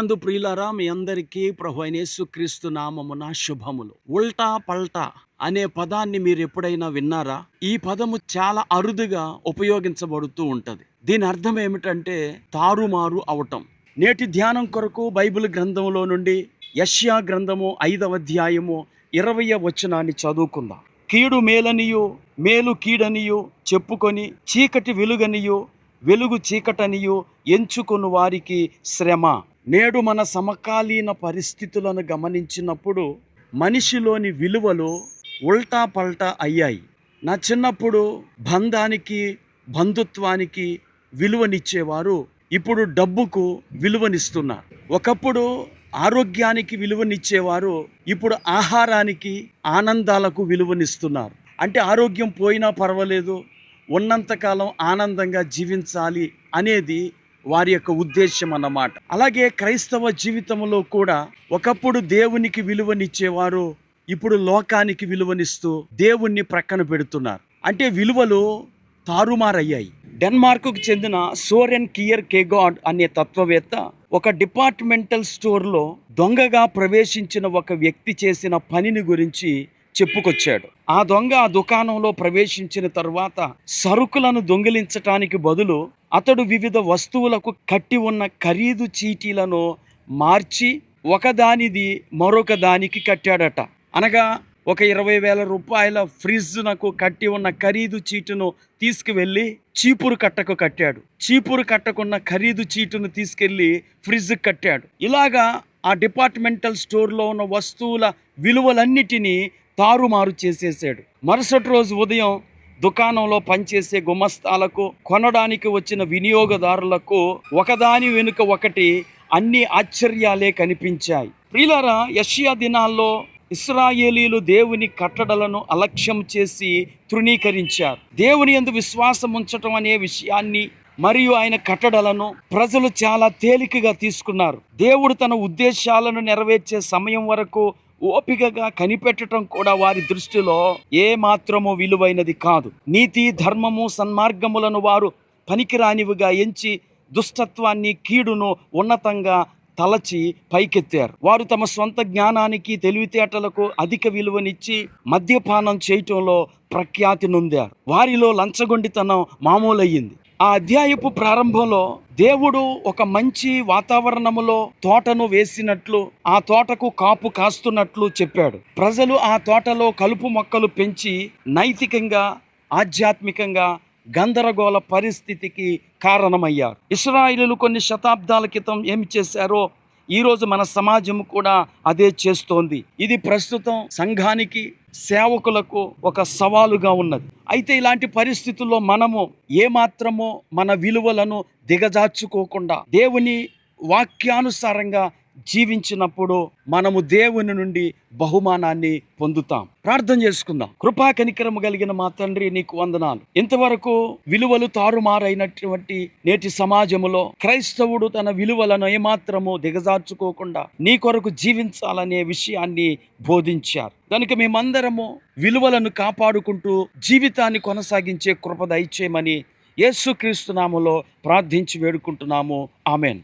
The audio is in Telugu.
నందు ప్రియులారా మీ అందరికీ ప్రభు అయిన యేసుక్రీస్తు నామమున శుభములు. ఉల్టా పల్టా అనే పదాన్ని మీరు ఎప్పుడైనా విన్నారా? ఈ పదము చాలా అరుదుగా ఉపయోగించబడుతూ ఉంటది. దీని అర్థం ఏమిటంటే తారుమారు అవటం. నేటి ధ్యానం కొరకు బైబిల్ గ్రంథంలో నుండి యష్యా గ్రంథము ఐదవ అధ్యాయము ఇరవయ వచనాన్ని చదువుకుందాం. కీడు మేలనియు మేలు కీడనియు చెప్పుకొని చీకటి వెలుగనియు వెలుగు చీకటనియు ఎంచుకొను వారికి శ్రమ. నేడు మన సమకాలీన పరిస్థితులను గమనించినప్పుడు మనిషిలోని విలువలు ఉల్టా పల్టా అయ్యాయి. నా చిన్నప్పుడు బంధానికి బంధుత్వానికి విలువనిచ్చేవారు ఇప్పుడు డబ్బుకు విలువనిస్తున్నారు. ఒకప్పుడు ఆరోగ్యానికి విలువనిచ్చేవారు ఇప్పుడు ఆహారానికి ఆనందాలకు విలువనిస్తున్నారు. అంటే ఆరోగ్యం పోయినా పర్వాలేదు ఉన్నంతకాలం ఆనందంగా జీవించాలి అనేది వారి యొక్క ఉద్దేశం అన్నమాట. అలాగే క్రైస్తవ జీవితంలో కూడా ఒకప్పుడు దేవునికి విలువనిచ్చేవారు ఇప్పుడు లోకానికి విలువనిస్తూ దేవుణ్ణి ప్రక్కన పెడుతున్నారు. అంటే విలువలు తారుమారయ్యాయి. డెన్మార్క్కు చెందిన సోరెన్ కియర్ కేగాడ్ అనే తత్వవేత్త ఒక డిపార్ట్మెంటల్ స్టోర్లో దొంగగా ప్రవేశించిన ఒక వ్యక్తి చేసిన పనిని గురించి చెప్పుకొచ్చాడు. ఆ దొంగ ఆ దుకాణంలో ప్రవేశించిన తర్వాత సరుకులను దొంగిలించటానికి బదులు అతడు వివిధ వస్తువులకు కట్టి ఉన్న ఖరీదు చీటీలను మార్చి ఒకదానిది మరొక దానికి కట్టాడట. అనగా ఒక ఇరవై వేల రూపాయల ఫ్రిడ్జ్నకు కట్టి ఉన్న ఖరీదు చీటును తీసుకువెళ్ళి చీపురు కట్టకు కట్టాడు. చీపురు కట్టకున్న ఖరీదు చీటును తీసుకెళ్ళి ఫ్రిడ్జ్ కట్టాడు. ఇలాగా ఆ డిపార్ట్మెంటల్ స్టోర్లో ఉన్న వస్తువుల విలువలన్నిటినీ తారుమారు చేసేసాడు. మరుసటి రోజు ఉదయం దుకాణంలో పనిచేసే గుమస్తాలకు కొనడానికి వచ్చిన వినియోగదారులకు ఒకదాని వెనుక ఒకటి అన్ని ఆశ్చర్యాలే కనిపించాయి. ప్రియులారా యషియా దినాల్లో ఇస్రాయేలీలు దేవుని కట్టడలను అలక్ష్యం చేసి తృణీకరించారు. దేవుని యందు విశ్వాసం ఉంచటం అనే విషయాన్ని మరియు ఆయన కట్టడలను ప్రజలు చాలా తేలికగా తీసుకున్నారు. దేవుడు తన ఉద్దేశాలను నెరవేర్చే సమయం వరకు ఓపికగా కనిపెట్టడం కూడా వారి దృష్టిలో ఏ మాత్రము విలువైనది కాదు. నీతి ధర్మము సన్మార్గములను వారు పనికిరానివిగా ఎంచి దుష్టత్వాన్ని కీడును ఉన్నతంగా తలచి పైకెత్తారు. వారు తమ సొంత జ్ఞానానికి తెలివితేటలకు అధిక విలువనిచ్చి మద్యపానం చేయటంలో ప్రఖ్యాతి నొందారు. వారిలో లంచగొండితనం మామూలయ్యింది. ఆ అధ్యాయపు ప్రారంభంలో దేవుడు ఒక మంచి వాతావరణములో తోటను వేసినట్లు ఆ తోటకు కాపు కాస్తున్నట్లు చెప్పాడు. ప్రజలు ఆ తోటలో కలుపు మొక్కలు పెంచి నైతికంగా ఆధ్యాత్మికంగా గందరగోళ పరిస్థితికి కారణమయ్యారు. ఇస్రాయిలు కొన్ని శతాబ్దాల క్రితం ఏమి చేశారో ఈరోజు మన సమాజం కూడా అదే చేస్తోంది. ఇది ప్రస్తుతం సంఘానికి సేవకులకు ఒక సవాలుగా ఉన్నది. అయితే ఇలాంటి పరిస్థితుల్లో మనము ఏమాత్రమో మన విలువలను దిగజార్చుకోకుండా దేవుని వాక్యానుసారంగా జీవించినప్పుడు మనము దేవుని నుండి బహుమానాన్ని పొందుతాం. ప్రార్థన చేసుకుందాం. కృపా కనికరము కలిగిన మా తండ్రి నీకు వందనాలు. ఇంతవరకు విలువలు తారుమారైనటువంటి నేటి సమాజములో క్రైస్తవుడు తన విలువలను ఏమాత్రము దిగజార్చుకోకుండా నీ కొరకు జీవించాలనే విషయాన్ని బోధించారు. కనుక మేమందరము విలువలను కాపాడుకుంటూ జీవితాన్ని కొనసాగించే కృప దయచేయమని యేసుక్రీస్తు ప్రార్థించి వేడుకుంటున్నాము. ఆమెన్.